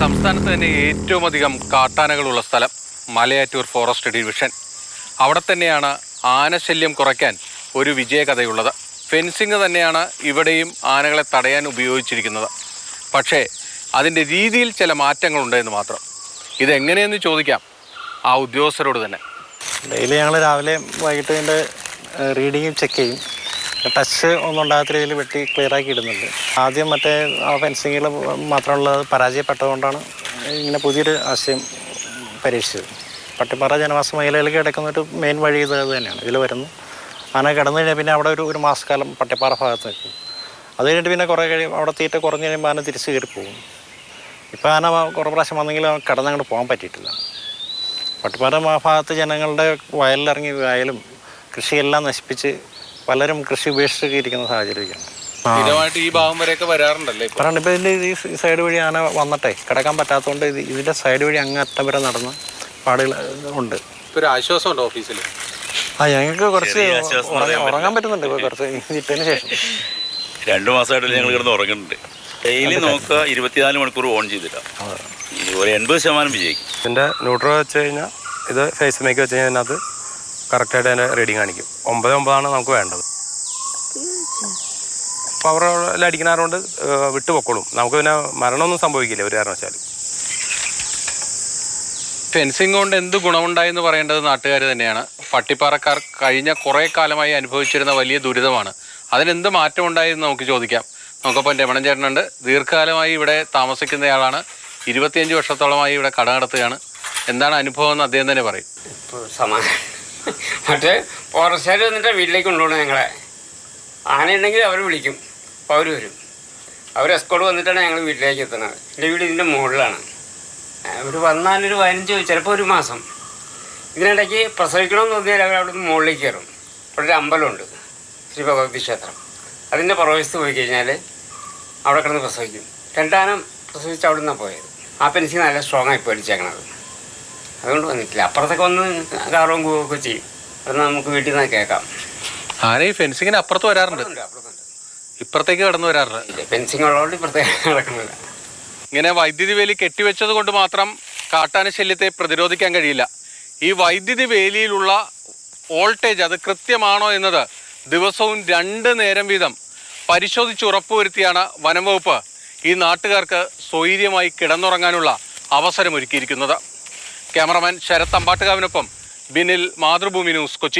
സംസ്ഥാനത്ത് തന്നെ ഏറ്റവും അധികം കാട്ടാനകളുള്ള സ്ഥലം മലയാറ്റൂർ ഫോറസ്റ്റ് ഡിവിഷൻ. അവിടെ തന്നെയാണ് ആനശല്യം കുറയ്ക്കാൻ ഒരു വിജയകഥയുള്ളത്. ഫെൻസിങ് തന്നെയാണ് ഇവിടെയും ആനകളെ തടയാൻ ഉപയോഗിച്ചിരിക്കുന്നത്. പക്ഷേ അതിന്റെ രീതിയിൽ ചില മാറ്റങ്ങളുണ്ട് എന്ന് മാത്രം. ഇതെങ്ങനെയെന്ന് ചോദിക്കാം ആ ഉദ്യോഗസ്ഥരോട് തന്നെ. ഡെയിലി ഞങ്ങൾ രാവിലെ വൈകിട്ട് ഇതിന്റെ റീഡിങ്ങും ചെക്ക് ചെയ്യും. ടച്ച് ഒന്നും ഉണ്ടാകാത്ത രീതിയിൽ വെട്ടി ക്ലിയർ ആക്കി ഇടുന്നുണ്ട്. ആദ്യം മറ്റേ ആ ഫെൻസിങ്ങിൽ മാത്രമുള്ളത് പരാജയപ്പെട്ടതുകൊണ്ടാണ് ഇങ്ങനെ പുതിയൊരു ആശയം പരീക്ഷിച്ചത്. പട്ടിപ്പാറ ജനവാസ മേഖലയിലേക്ക് കിടക്കുന്ന ഒരു മെയിൻ വഴി ഇത് തന്നെയാണ്. ഇതിൽ വരുന്നു. അങ്ങനെ കിടന്നു കഴിഞ്ഞാൽ പിന്നെ അവിടെ ഒരു ഒരു മാസക്കാലം പട്ടിപ്പാറ ഭാഗത്ത് നിൽക്കും. അത് കഴിഞ്ഞിട്ട് പിന്നെ കുറേ കഴിയും അവിടെ തീറ്റ കുറഞ്ഞ് കഴിയുമ്പോൾ ആന തിരിച്ച് കയറി പോകും. ഇപ്പോൾ ആന കുറേ പ്രാവശ്യം വന്നെങ്കിൽ കടന്നങ്ങോട്ട് പോകാൻ പറ്റിയിട്ടില്ല. പട്ടിപ്പാറ ഭാഗത്ത് ജനങ്ങളുടെ വയലിലിറങ്ങി വയലും കൃഷിയെല്ലാം നശിപ്പിച്ച് പലരും കൃഷി ഉപേക്ഷിച്ചൊക്കെ ഇരിക്കുന്ന സാഹചര്യമൊക്കെയാണ് സ്ഥിരമായിട്ട് ഈ ഭാഗം വരെയൊക്കെ വരാറുണ്ടല്ലേ ഇപ്പോൾ കാരണം ഇപ്പോൾ ഇതിന്റെ ഈ സൈഡ് വഴി ആന വന്നിട്ടേ കിടക്കാൻ പറ്റാത്തതുകൊണ്ട് ഇത് ഇതിന്റെ സൈഡ് വഴി അങ്ങ് അറ്റം വരെ നടന്ന പാടുകൾ ഉണ്ട്. ഒരു ആശ്വാസമുണ്ട് ഓഫീസിൽ ആ ഞങ്ങൾക്ക് കുറച്ച് ഉറങ്ങാൻ പറ്റുന്നുണ്ട് ഇപ്പോൾ കുറച്ച് ഇട്ടതിന് ശേഷം. രണ്ടു മാസമായിട്ട് ഞങ്ങൾ കിടന്ന് ഉറങ്ങുന്നുണ്ട്. ഡെയിലി നോക്കുക ഇരുപത്തിനാല് മണിക്കൂർ ഓൺ ചെയ്തിട്ടാണ് ഈ ഒരു എൺപത് ശതമാനം വിജയിക്കും. ഇതിന്റെ ന്യൂട്രോ വെച്ച് കഴിഞ്ഞാൽ ഇത് ഫേസ് മേക്ക് വെച്ച് കഴിഞ്ഞാൽ അതിനകത്ത് കറക്റ്റായിട്ട് അതിന്റെ റീഡിങ് കാണിക്കും. ഒമ്പത് ഒമ്പതാണ് നമുക്ക് വേണ്ടത്. പവറിൽ അടിക്കണാറുകൊണ്ട് വിട്ടു പൊക്കോളും നമുക്ക് പിന്നെ മരണമൊന്നും സംഭവിക്കില്ല ഒരു കാരണവശാലും. ഫെൻസിങ് കൊണ്ട് എന്ത് ഗുണമുണ്ടായെന്ന് പറയേണ്ടത് നാട്ടുകാർ തന്നെയാണ്. പട്ടിപ്പാറക്കാർ കഴിഞ്ഞ കുറേ കാലമായി അനുഭവിച്ചിരുന്ന വലിയ ദുരിതമാണ്. അതിനെന്ത് മാറ്റം ഉണ്ടായെന്ന് നമുക്ക് ചോദിക്കാം. നമുക്കപ്പം രമണൻ ചേട്ടനുണ്ട്. ദീർഘകാലമായി ഇവിടെ താമസിക്കുന്നയാളാണ്. ഇരുപത്തിയഞ്ച് വർഷത്തോളമായി ഇവിടെ കട നടത്തുകയാണ്. എന്താണ് അനുഭവം എന്ന് അദ്ദേഹം തന്നെ പറയും. ഇപ്പോൾ സമാധാനം മറ്റേ ഫോറസ്റ്റുകാർ വന്നിട്ട് വീട്ടിലേക്ക് കൊണ്ടുപോകണം ഞങ്ങളെ. ആനയുണ്ടെങ്കിൽ അവർ വിളിക്കും. അപ്പോൾ അവർ വരും. അവർ എസ്കോട്ട് വന്നിട്ടാണ് ഞങ്ങൾ വീട്ടിലേക്ക് എത്തുന്നത്. എന്റെ വീട് ഇതിന്റെ മുകളിലാണ്. അവർ വന്നാലൊരു പതിനഞ്ച് ചിലപ്പോൾ ഒരു മാസം. ഇതിനിടയ്ക്ക് പ്രസവിക്കണമെന്ന് തോന്നിയാൽ അവർ അവിടെ നിന്ന് മുകളിലേക്ക് കയറും. അവിടെ ഒരു അമ്പലമുണ്ട് ശ്രീ ഭഗവതി ക്ഷേത്രം. അതിന്റെ പുറവശത്ത് പോയി കഴിഞ്ഞാൽ അവിടെ കിടന്ന് പ്രസവിക്കും. രണ്ടാനം പ്രസവിച്ച് അവിടെ നിന്നാണ് പോയത്. ആ പെൻസിൽ നല്ല സ്ട്രോങ് ആയി പേടിച്ചേക്കണത്. അതുകൊണ്ട് വന്നിട്ടില്ല. അപ്പുറത്തൊക്കെ വന്ന് കാറും ഒക്കെ ചെയ്യും. അത് നമുക്ക് വീട്ടിൽ നിന്ന് കേൾക്കാം. ആന ഈ ഫെൻസിങ്ങിന് അപ്പുറത്ത് വരാറുണ്ട്? ഇപ്പുറത്തേക്ക് കടന്നു വരാറുണ്ട്. ഫെൻസിങ് ഉള്ളതുകൊണ്ട് ഇപ്പുറത്തേക്ക് നടക്കുന്നില്ല. ഇങ്ങനെ വൈദ്യുതി വേലി കെട്ടിവെച്ചത് കൊണ്ട് മാത്രം കാട്ടാന ശല്യത്തെ പ്രതിരോധിക്കാൻ കഴിയില്ല. ഈ വൈദ്യുതി വേലിയിലുള്ള വോൾട്ടേജ് അത് കൃത്യമാണോ എന്നത് ദിവസവും രണ്ട് നേരം വീതം പരിശോധിച്ച് ഉറപ്പുവരുത്തിയാണ് വനംവകുപ്പ് ഈ നാട്ടുകാർക്ക് സ്വൈര്യമായി കിടന്നുറങ്ങാനുള്ള അവസരമൊരുക്കിയിരിക്കുന്നത് ക്യാമറമാൻ ശരത് അമ്പാട്ടുകാവിനൊപ്പം ബിനിൽ മാതൃഭൂമി ന്യൂസ് കൊച്ചി.